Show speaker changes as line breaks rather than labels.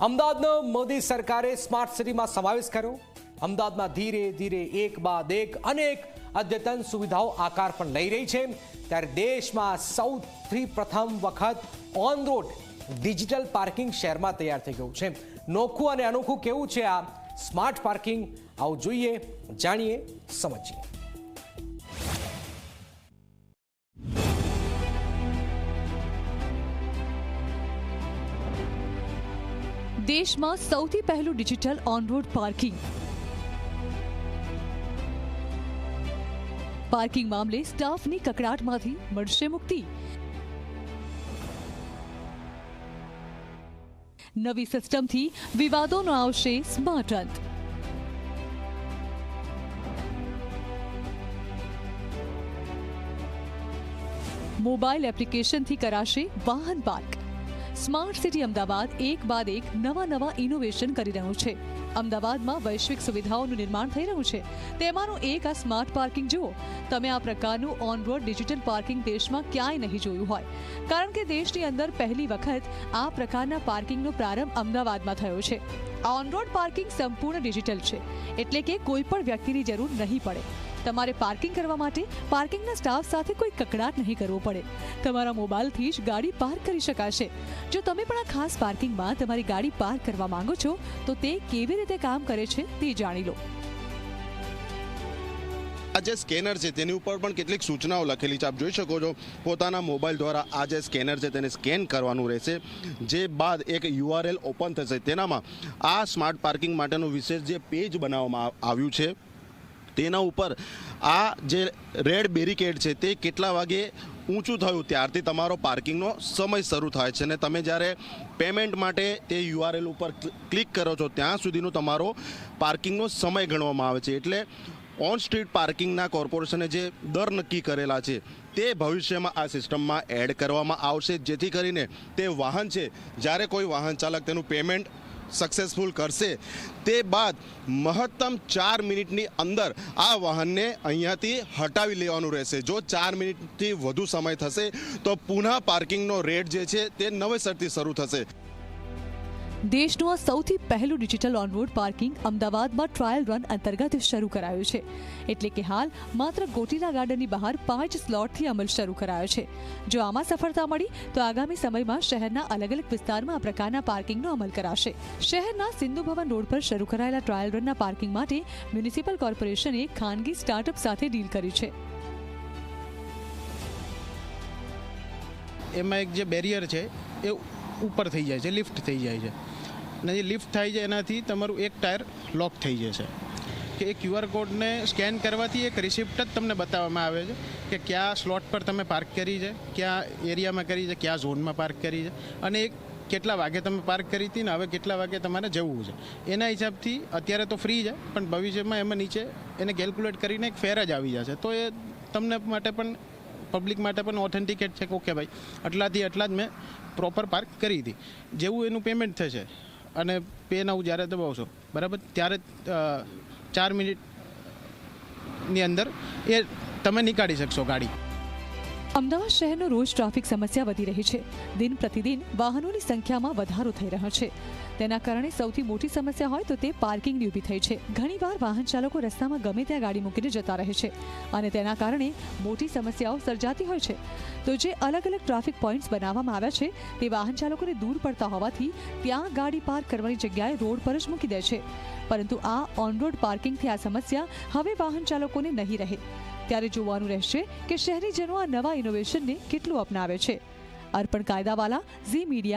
અમદાવાદનો મોદી સરકારે સ્માર્ટ સિટીમાં સમાવેશ કર્યો. અમદાવાદમાં ધીરે ધીરે એક બાદ એક અનેક અદ્યતન સુવિધાઓ આકાર પણ લઈ રહી છે. ત્યારે દેશમાં સૌથી પ્રથમ વખત ઓન રોડ ડિજિટલ પાર્કિંગ શહેરમાં તૈયાર થઈ ગયું છે. નોખું અને અનોખું કેવું છે આ સ્માર્ટ પાર્કિંગ આવું જોઈએ, જાણીએ, સમજીએ.
દેશમાં સૌથી પહેલું digital on road parking parking મામલે સ્ટાફની કકડાટમાંથી મળશે મુક્તિ. નવી સિસ્ટમથી વિવાદોનો આવશે સ્માર્ટ અંત મોબાઈલ એપ્લિકેશનથી કરાશે વાહન પાર્ક સ્માર્ટ સિટી અમદાવાદ એક બાદ એક નવા નવા ઇનોવેશન કરી રહ્યું છે. અમદાવાદમાં વૈશ્વિક સુવિધાઓનું નિર્માણ થઈ રહ્યું છે. તેમાંનું એક આ સ્માર્ટ પાર્કિંગ જુઓ. તમે આ પ્રકારનું ઓન રોડ ડિજિટલ પાર્કિંગ દેશમાં ક્યાંય નહીં જોયું હોય. કારણ કે દેશની અંદર પહેલી વખત આ પ્રકારના પાર્કિંગનો પ્રારંભ અમદાવાદમાં થયો છે. આ ઓન પાર્કિંગ સંપૂર્ણ ડિજિટલ છે. એટલે કે કોઈ પણ વ્યક્તિની જરૂર નહીં પડે. તમારે પાર્કિંગ કરવા માટે પાર્કિંગના સ્ટાફ સાથે કોઈ કકડાટ નહીં કરવો પડે. તમારા મોબાઈલથી જ ગાડી પાર્ક કરી શકાશે. જો તમે પણ આ ખાસ પાર્કિંગમાં તમારી ગાડી પાર્ક કરવા માંગો છો, તો તે કેવી રીતે કામ કરે છે તે જાણી લો.
આ જે સ્કેનર છે તેની ઉપર પણ કેટલીક સૂચનાઓ લખેલી છે. આપ જોઈ શકો છો, પોતાના મોબાઈલ દ્વારા આ જે સ્કેનર છે તેને સ્કેન કરવાનું રહેશે. જે બાદ એક યુઆરએલ ઓપન થશે. તેનામાં આ સ્માર્ટ પાર્કિંગ માટેનું વિશેષ જે પેજ બનાવવામાં આવ્યું છે. તેના ઉપર આ જે રેડ બેરિકેડ છે તે કેટલા વાગે ઊંચું થયું? ત્યારથી તમારો પાર્કિંગનો સમય શરૂ થાય છે અને તમે જ્યારે પેમેન્ટ માટે તે યુઆરએલ ઉપર ક્લિક કરો છો, ત્યાં સુધીનો તમારો પાર્કિંગનો સમય ગણવામાં આવે છે. એટલે ઓન સ્ટ્રીટ પાર્કિંગના કોર્પોરેશને જે દર નક્કી કરેલા છે તે ભવિષ્યમાં આ સિસ્ટમમાં એડ કરવામાં આવશે, જેથી કરીને તે વાહન છે, જ્યારે કોઈ વાહન ચાલક તેનું પેમેન્ટ સક્સેસફુલ કરશે. તે બાદ મહત્તમ ચાર મિનિટની અંદર આ વાહનને અહીંયાથી હટાવી લેવાનું રહેશે. જો ચાર મિનિટથી વધુ સમય થશે, તો પુનઃ પાર્કિંગનો રેટ જે છે તે નવેસરથી શરૂ થશે.
દેશનું આ સૌથી પહેલું ડિજિટલ ઓન રોડ પાર્કિંગ અમદાવાદમાં ટ્રાયલ રન અંતર્ગત શરૂ કરાયું છે. એટલે કે હાલ માત્ર ગોટીલા ગાર્ડનની બહાર પાંચ સ્લોટથી અમલ શરૂ કરાયો છે. જો આમાં સફળતા મળી, તો આગામી સમયમાં શહેરના અલગ અલગ વિસ્તારમાં આ પ્રકારના પાર્કિંગનો અમલ કરાશે. શહેરના સિંધુ ભવન રોડ પર શરૂ કરાયેલા ટ્રાયલ રનના પાર્કિંગ માટે મ્યુનિસિપલ કોર્પોરેશને ખાનગી સ્ટાર્ટઅપ સાથે ડીલ કરી છે.
એમાં એક જે બેરિયર છે, એ ઉપર થઈ જાય છે લિફ્ટ થઈ જાય છે. અને જે લિફ્ટ થાય છે એનાથી તમારું એક ટાયર લોક થઈ જશે. કે એ ક્યુઆર કોડને સ્કેન કરવાથી એક રિસિપ્ટ જ તમને બતાવવામાં આવે છે કે કયા સ્લોટ પર તમે પાર્ક કરી છે, કયા એરિયામાં કરી છે, કયા ઝોનમાં પાર્ક કરી છે અને એક કેટલા વાગે તમે પાર્ક કરી હતી ને હવે કેટલા વાગે તમારે જવું છે. એના હિસાબથી અત્યારે તો ફ્રી છે, પણ ભવિષ્યમાં એમાં નીચે એને કેલ્ક્યુલેટ કરીને એક ફેર જ આવી જશે. તો એ તમને માટે પણ પબ્લિક માટે પણ ઓથેન્ટિકેટ છે કે ઓકે ભાઈ, આટલાથી આટલા જ મેં પ્રોપર પાર્ક કરી હતી. જેવું એનું પેમેન્ટ થશે. અને પે નાઉ જ્યારે દબાવશો, બરાબર? ત્યારે ચાર મિનિટની અંદર એ તમે નીકાળી શકશો ગાડી.
અમદાવાદ શહેરનો રોજ ટ્રાફિક સમસ્યા વધી રહી છે. દિન પ્રતિદિન વાહનોની સંખ્યામાં વધારો થઈ રહ્યો છે. તેના કારણે સૌથી મોટી સમસ્યા હોય તો તે પાર્કિંગની ઊભી થઈ છે. ઘણીવાર વાહન ચાલકો રસ્તામાં ગમે ત્યાં ગાડી મૂકીને જતા રહે છે અને તેના કારણે મોટી સમસ્યાઓ સર્જાતી હોય છે. તો જે અલગ અલગ ટ્રાફિક પોઈન્ટ્સ બનાવવામાં આવ્યા છે તે વાહન ચાલકોને દૂર પડતા હોવાથી ત્યાં ગાડી પાર્ક કરવાની જગ્યાએ રોડ પર જ મૂકી દે છે. પરંતુ આ ઓન રોડ પાર્કિંગથી આ સમસ્યા હવે વાહન ચાલકોને નહીં રહે. ત્યારે જોવાનું રહેશે કે શહેરીજનો આ નવા ઇનોવેશનને કેટલું અપનાવે છે. અર્પણ કાયદાવાલા, ઝી મીડિયા